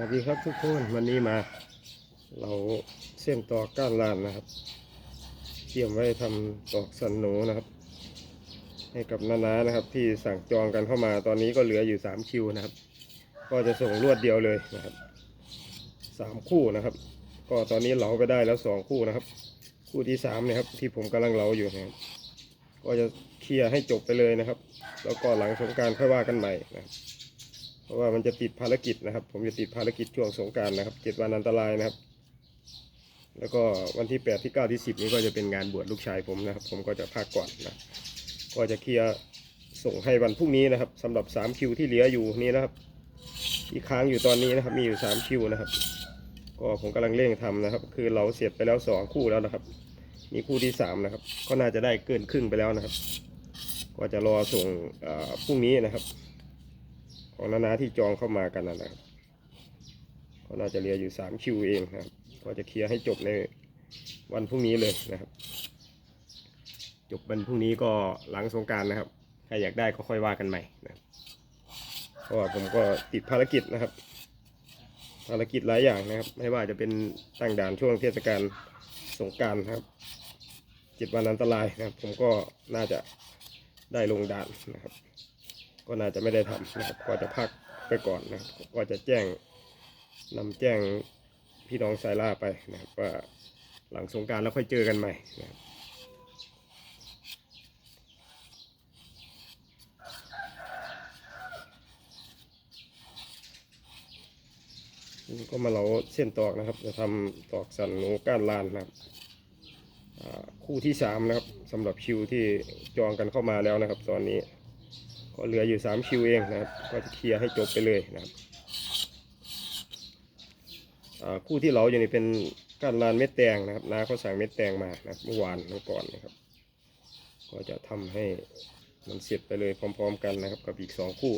วัสดีครับทุกคนวันนี้มา เราเส้นตอกก้านลานนะครับ เตรียมไว้ทำตอกสันหนูนะครับ ให้กับนานานะครับ ที่สั่งจองกันเข้ามาตอนนี้ก็เหลืออยู่สามคิวนะครับ ก็จะส่งรวดเดียวเลยนะครับสามคู่นะครับ ก็ตอนนี้เหลาไปได้แล้วสองคู่นะครับ คู่ที่สามเนะครับ ที่ผมกำลังเหลาอยู่นะครับก็จะเคลียร์ให้จบไปเลยนะครับ แล้วก็หลังสงการค่อยว่ากันใหม่นะครับ ราะว่ามันจะติดภารกิจนะครับ ผมจะติดภารกิจช่วงสงการนะครับเจ็ดวันอันตรายนะครับ แล้วก็วันที่แปดที่เก้าที่สิบนี้ก็จะเป็นงานบวชลูกชายผมนะครับ ผมก็จะพักก่อนนะก็จะเคลียร์ส่งให้วันพรุ่งนี้นะครับสำหรับสามคิวที่เหลืออยู่นี่นะครับที่ค้างอยู่ตอนนี้นะครับ มีอยู่สามคิวนะครับ ก็ผมกำลังเร่งทำนะครับ คือเราเสร็จไปแล้วสองคู่แล้วนะครับมีคู่ที่สามนะครับ ก็น่าจะได้เกินครึ่งไปแล้วนะครับ ก็จะรอส่งอ่อพรุ่งนี้นะครับ ของนานาที่จองเข้ามากันนะครับก็น่าจะเหลืออยู่สามคิวเองนะครับ ก็จะเคลียร์ให้จบในวันพรุ่งนี้เลยนะครับ จบวันพรุ่งนี้ก็หลังสงการนะครับ ใครอยากได้ก็ค่อยว่ากันใหม่นะครับเพราะว่าผมก็ติดภารกิจนะครับ ภารกิจหลายอย่างนะครับ ไม่ว่าจะเป็นตั้งด่านช่วงเทศกาลสงกรารครับเจ็ดวันอันตรายนะครับ ผมก็น่าจะได้ลงด่านนะครับ ก็น่าจะไม่ได้ทำนะครับก็จะพักไปก่อนนะครับก็จะแจ้งนำแจ้งพี่น้องสายล่าไปนะครับว่าหลังสงการแล้วค่อยเจอกันใหม่นะครับก็มาเราเส้นตอกนะครับ จะทำตอกสันหนูก้านลานนะครับคู่ที่สามนะครับสำหรับคิวที่จองกันเข้ามาแล้วนะครับ ตอนนี้ ก็เหลืออยู่สามคิวเองนะครับ ก็จะเคลียร์ให้จบไปเลยนะครับคู่ที่เราอยู่นี่เป็นก้านลานเม็ดแตงนะครับน้าเขาสั่งเม็ดแตงมานะเมื่อวานเมื่อก่อนนะครับ ก็จะทำให้มันเสร็จไปเลยพร้อม ๆ กันนะครับ กับอีกสองคู่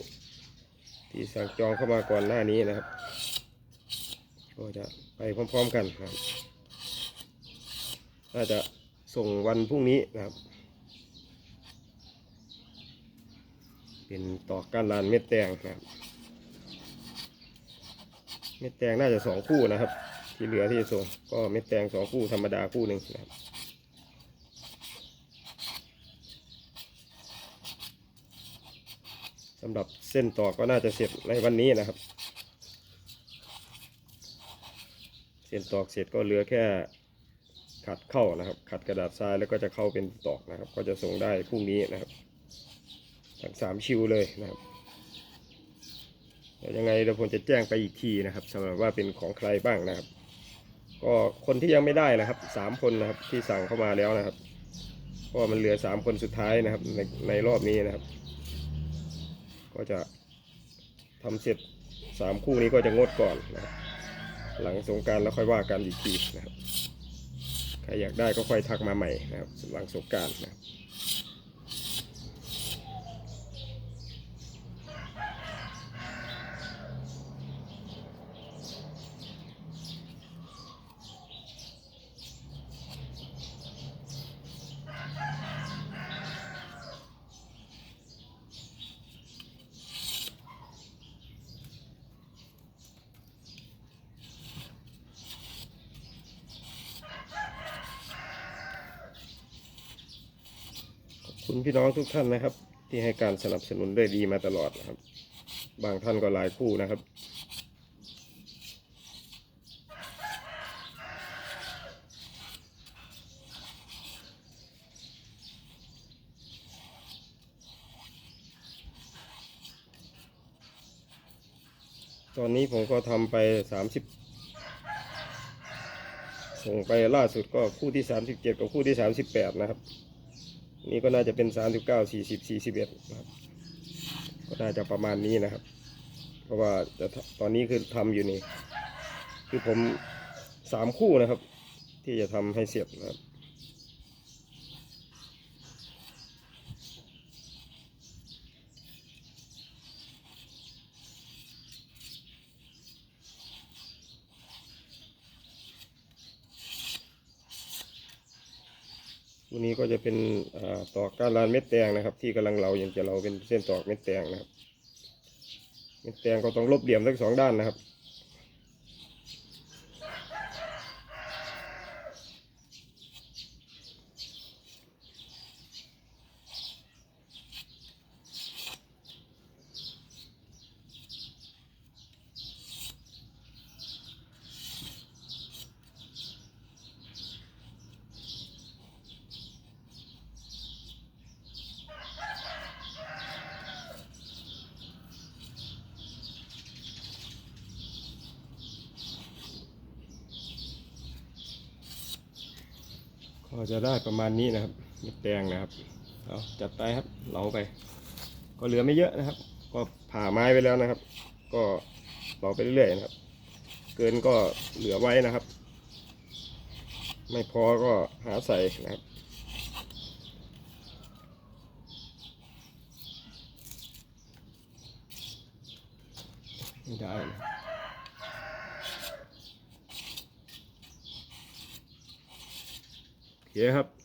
ที่สั่งจองเข้ามาก่อนหน้านี้นะครับ ก็จะไปพร้อม ๆ กันนะครับน่าจะส่งวันพรุ่งนี้นะครับ เป็นตอกก้านลานเม็ดแตงนะครับเม็ดแตงน่าจะสองคู่นะครับ ที่เหลือที่จะส่งก็เม็ดแตงสองคู่ธรรมดาคู่หนึ่งนะครับสำหรับเส้นตอกก็น่าจะเสร็จในวันนี้นะครับ เส้นตอกเสร็จก็เหลือแค่ขัดเข้านะครับ ขัดกระดาษทรายแล้วก็จะเข้าเป็นตอกนะครับ ก็จะส่งได้พรุ่งนี้นะครับ ทั้งสามชิวเลยนะครับยังไงเดี๋ยวผมจะแจ้งไปอีกทีนะครับสำหรับว่าเป็นของใครบ้างนะครับ ก็คนที่ยังไม่ได้นะครับสามคนนะครับที่สั่งเข้ามาแล้วนะครับเพราะมันเหลือสามคนสุดท้ายนะครับในในรอบนี้นะครับ ก็จะทำเสร็จสามคู่นี้ก็จะงดก่อนนะครับหลังสงการแล้วค่อยว่ากันอีกทีนะครับใครอยากได้ก็ค่อยทักมาใหม่นะครับหลังสงการนะครับ คุณพี่น้องทุกท่านนะครับ ที่ให้การสนับสนุนด้วยดีมาตลอดนะครับ บางท่านก็หลายคู่นะครับ ตอนนี้ผมก็ทำไปสามสิบส่งไปล่าสุดก็คู่ที่สามสิบเจ็ดกับคู่ที่สามสิบแปดนะครับ นี่ก็น่าจะเป็นสามสิบเก้าสี่สิบสี่สิบเอ็ดนะครับก็น่าจะประมาณนี้นะครับ เพราะว่าจะตอนนี้คือทำอยู่นี่ คือผมสามคู่นะครับ ที่จะทำให้เสร็จนะครับ ตัวนี้ก็จะเป็นอตอกก้านลานเม็ดแตงนะครับ ที่กำลังเรายังจะเราเป็นเส้นตอกเม็ดแตงนะครับ เม็ดแตงก็ต้องลบเหลี่ยมทั้งสองด้านนะครับ ก็จะได้ประมาณนี้นะครับเม็ดแดงนะครับเอาจัดไปครับเหลาไป ก็เหลือไม่เยอะนะครับ ก็ผ่าไม้ไปแล้วนะครับ ก็เหลาไปเรื่อยๆนะครับ เกินก็เหลือไว้นะครับ ไม่พอก็หาใส่นะครับได้นะโอ เคครับ